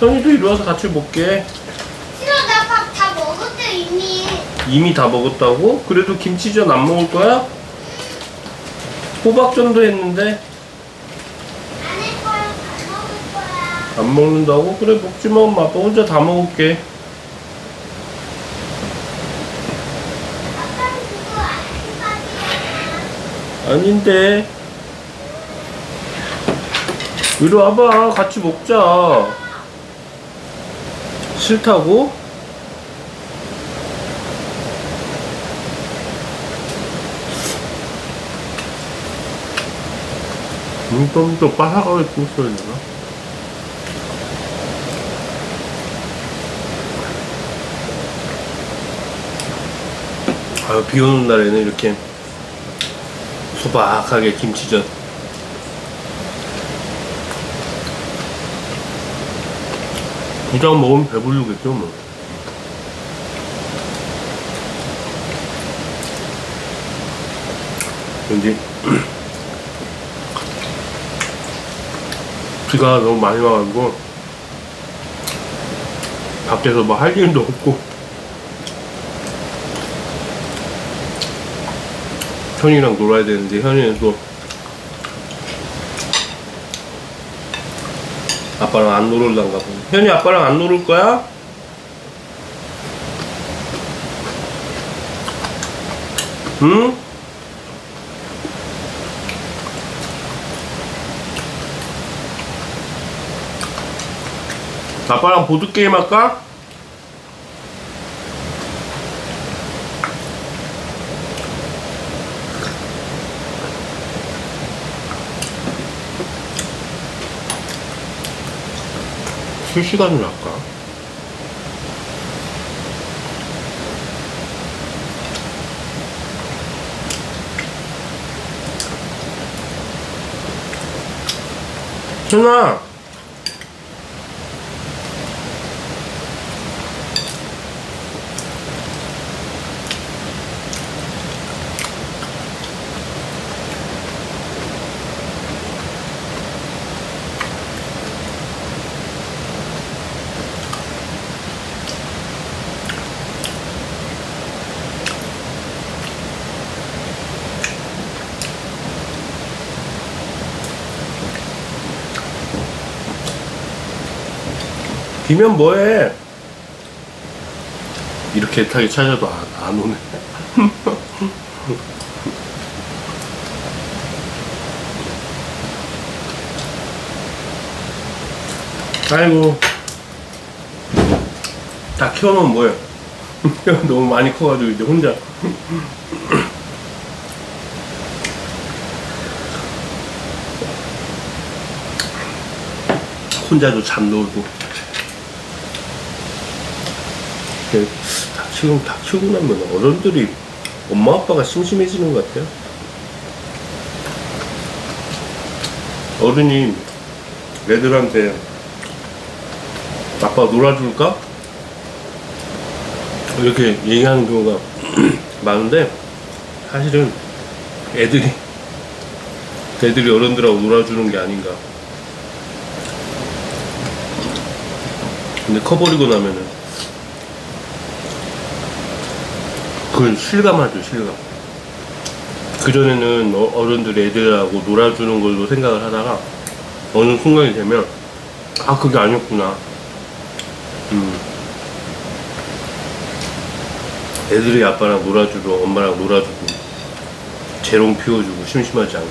현이도 이리 와서 같이 먹게. 싫어 나 밥 다 먹었대 이미 이미 다 먹었다고? 그래도 김치전 안 먹을 거야? 호박전도 했는데 안 할 거야 안 먹을 거야 안 먹는다고? 그래 먹지 마 엄마 아빠 혼자 다 먹을게 아빠는 그거 아침밥이야 아닌데 이리 와봐 같이 먹자 싫다고? 음, 좀더 바삭하게 구웠어야 되나? 아유, 비 오는 날에는 이렇게 소박하게 김치전. 부장 먹으면 배부르겠죠, 뭐. 왠지 비가 너무 많이 와가지고 밖에서 뭐 할 일도 없고 현이랑 놀아야 되는데 현이는 또 아빠랑 안 놀을란가 보네 현이 아빠랑 안 놀을 거야? 응? 아빠랑 보드게임 할까? 실시간으로 할까? 준아 비면 뭐해? 이렇게 애타게 찾아도 안, 안 오네. 아이고. 다 키워놓으면 뭐해? 너무 많이 커가지고 이제 혼자. 혼자도 잠 놀고. 이렇게 다 키우고, 다 키우고 나면 어른들이 엄마 아빠가 심심해지는 것 같아요. 어른이 애들한테 아빠 놀아줄까? 이렇게 얘기하는 경우가 많은데 사실은 애들이 애들이 어른들하고 놀아주는 게 아닌가. 근데 커버리고 나면은 그건 실감하죠, 실감. 그전에는 어- 어른들이 애들하고 놀아주는 걸로 생각을 하다가 어느 순간이 되면 아, 그게 아니었구나. 음. 애들이 아빠랑 놀아주고 엄마랑 놀아주고 재롱 피워주고 심심하지 않게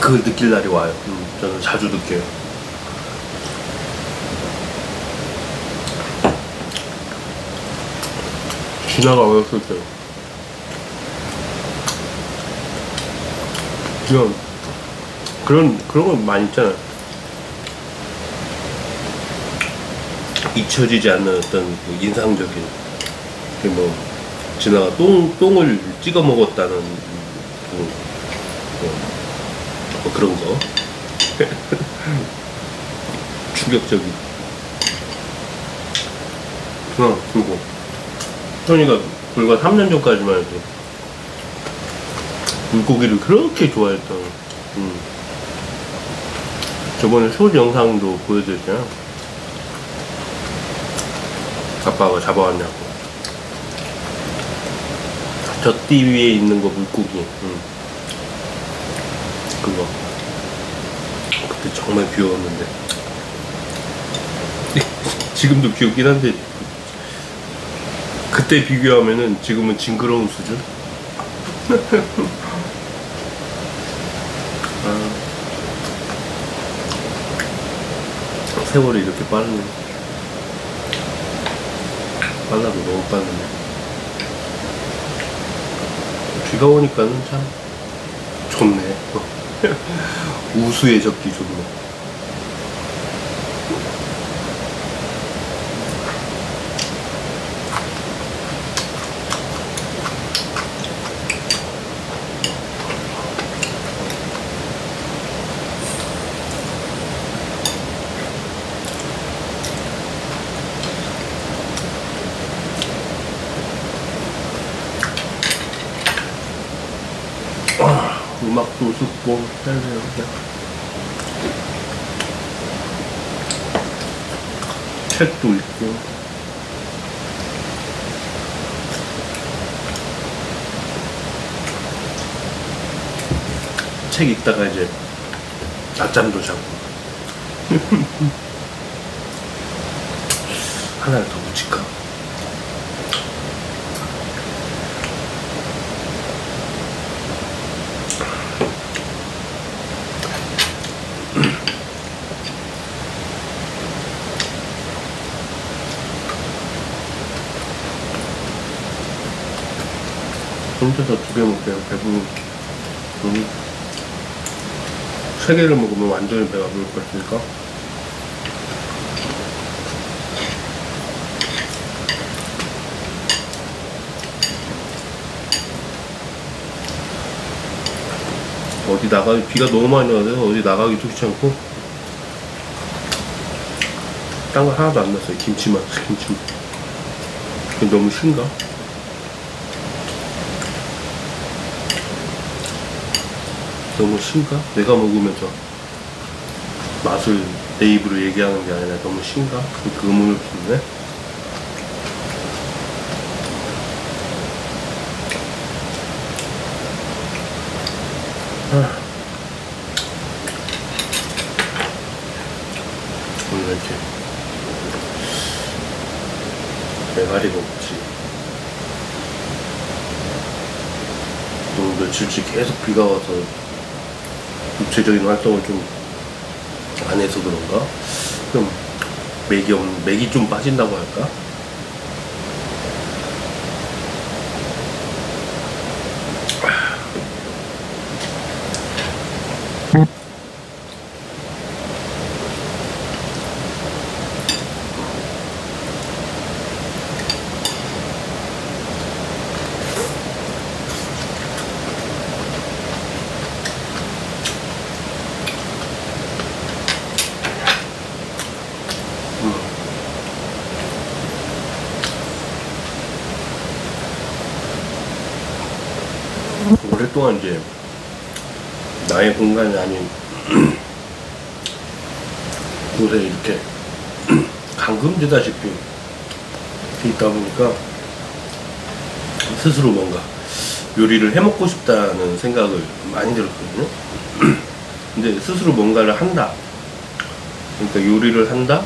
그걸 느낄 날이 와요. 음, 저는 자주 느껴요. 진아가 어렸을 때 그냥 그런 그런 건 많이 있잖아. 잊혀지지 않는 어떤 그 인상적인 그뭐 진아가 똥 똥을 찍어 먹었다는 그, 뭐, 뭐 그런 거 충격적인. 그냥 그리고 현이가 불과 3년 전까지만 해도 물고기를 그렇게 좋아했던 음. 저번에 숏 영상도 보여드렸잖아. 아빠가 잡아왔냐고. 젖띠 위에 있는 거 물고기. 응. 그거. 그때 정말 귀여웠는데. 지금도 귀엽긴 한데, 그때 비교하면은 지금은 징그러운 수준? 아, 세월이 이렇게 빠르네. 빨라도 너무 빠르네. 비가 오니까는 참 좋네. 우수에 적기 좋네. 음악도 듣고 해야 되는데. 책도 읽고. 책 읽다가 이제 낮잠도 자고. 하나를 더 붙일까? 혼자서 두 개. 배부른. 음. 세 개를 먹으면 완전히 배가 부를 것 같으니까. 어디 나가기, 비가 너무 많이 와서 어디 나가기 좋지 않고. 딴 거 하나도 안 났어요. 김치만, 김치만. 너무 신가? 너무 신가? 내가 먹으면서 맛을 내 입으로 얘기하는 게 아니라 너무 신가? 그 의문을 품네. 아. 오늘 이렇게 메가리가 없지. 오늘 며칠째 계속 비가 와서 육체적인 활동을 좀 안 해서 그런가? 좀 맥이 없, 맥이 좀 빠진다고 할까? 오랫동안 이제 나의 공간이 아닌 곳에 이렇게 감금되다시피 있다 보니까 스스로 뭔가 요리를 해먹고 싶다는 생각을 많이 들었거든요. 근데 스스로 뭔가를 한다. 그러니까 요리를 한다.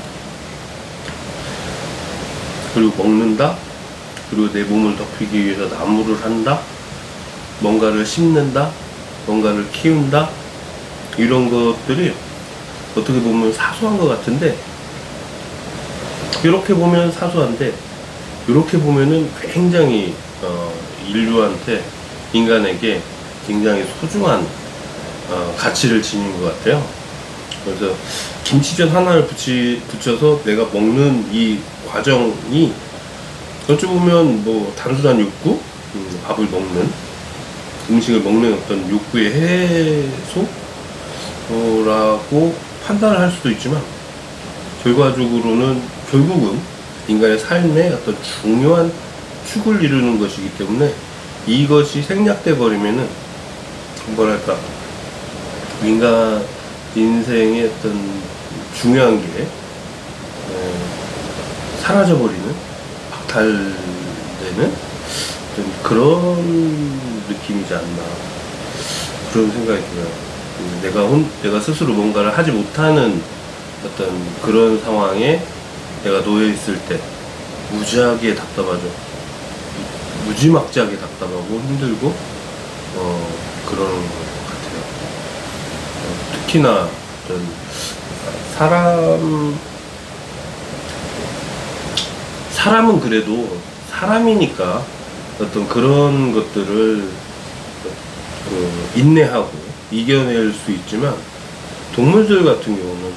그리고 먹는다. 그리고 내 몸을 덮이기 위해서 나무를 한다. 뭔가를 심는다, 뭔가를 키운다, 이런 것들이 어떻게 보면 사소한 것 같은데, 이렇게 보면 사소한데, 이렇게 보면은 굉장히, 어, 인류한테, 인간에게 굉장히 소중한, 어, 가치를 지닌 것 같아요. 그래서 김치전 하나를 붙이, 붙여서 내가 먹는 이 과정이 어찌 보면 뭐 단순한 욕구, 음, 밥을 먹는 음식을 먹는 어떤 욕구의 해소라고 판단을 할 수도 있지만 결과적으로는 결국은 인간의 삶의 어떤 중요한 축을 이루는 것이기 때문에 이것이 생략돼 버리면은 뭐랄까? 인간의 인생의 어떤 중요한 게 어, 사라져버리는 박탈되는 어떤 그런 느낌이지 않나 그런 생각이 들어요. 음, 내가 혼, 내가 스스로 뭔가를 하지 못하는 어떤 그런 상황에 내가 놓여 있을 때 무지하게 답답하죠. 무지막지하게 답답하고 힘들고 어, 그런 것 같아요. 어, 특히나 어떤 사람 사람은 그래도 사람이니까 어떤 그런 것들을 그 인내하고 이겨낼 수 있지만 동물들 같은 경우는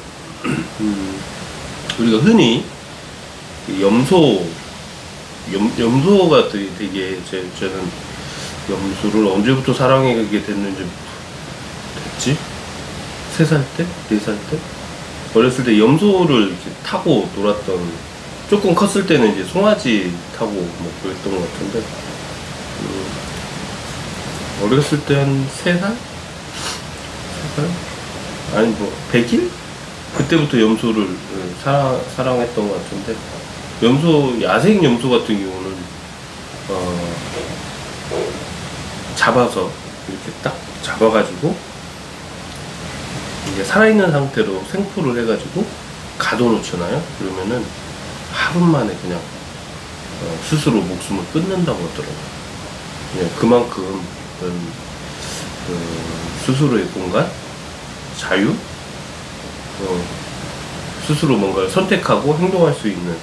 음, 우리가 흔히 이 염소 염, 염소가 되게, 되게 제, 저는 염소를 언제부터 사랑하게 됐는지 됐지? 세 살 때? 네 살 때? 어렸을 때 염소를 타고 놀았던 조금 컸을 때는 이제 송아지 타고 뭐 그랬던 것 같은데 음, 어렸을 때 한 세 살? 세 살? 아니 뭐 100일? 그때부터 염소를 음, 사랑, 사랑했던 것 같은데 염소 야생 염소 같은 경우는 어, 잡아서 이렇게 딱 잡아가지고 이제 살아있는 상태로 생포를 해가지고 가둬놓잖아요. 그러면은 하루 만에 그냥 어, 스스로 목숨을 끊는다고 하더라고요. 그냥 그만큼 어떤 그 스스로의 공간, 자유, 어, 스스로 뭔가를 선택하고 행동할 수 있는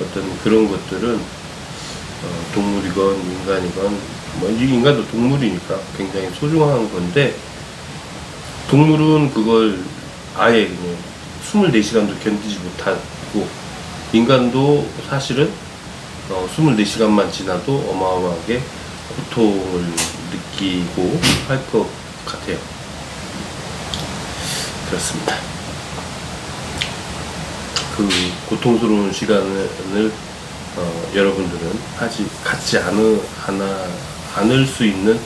어떤 그런 것들은 어, 동물이건 인간이건 뭐이 인간도 동물이니까 굉장히 소중한 건데 동물은 그걸 아예 그냥 24시간도 견디지 못하고 인간도 사실은 어, 24시간만 지나도 어마어마하게 고통을 느끼고 할 것 같아요. 그렇습니다. 그 고통스러운 시간을 어, 여러분들은 하지 갖지 않으, 않아, 않을 수 있는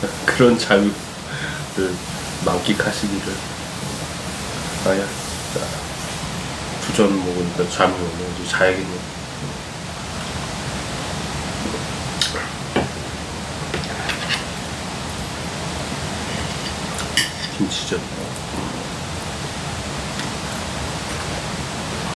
그런 자유를 만끽하시기를 아야 부전 먹으니까 잠이 오네 자야겠네 김치전